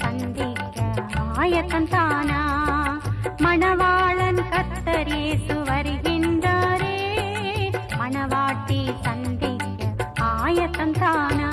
சந்திக்க ஆயத்தம் தானா மணவாளன் கத்தரேசு வருகின்றாரே மணவாட்டி சந்திக்க ஆயத்தம் தானா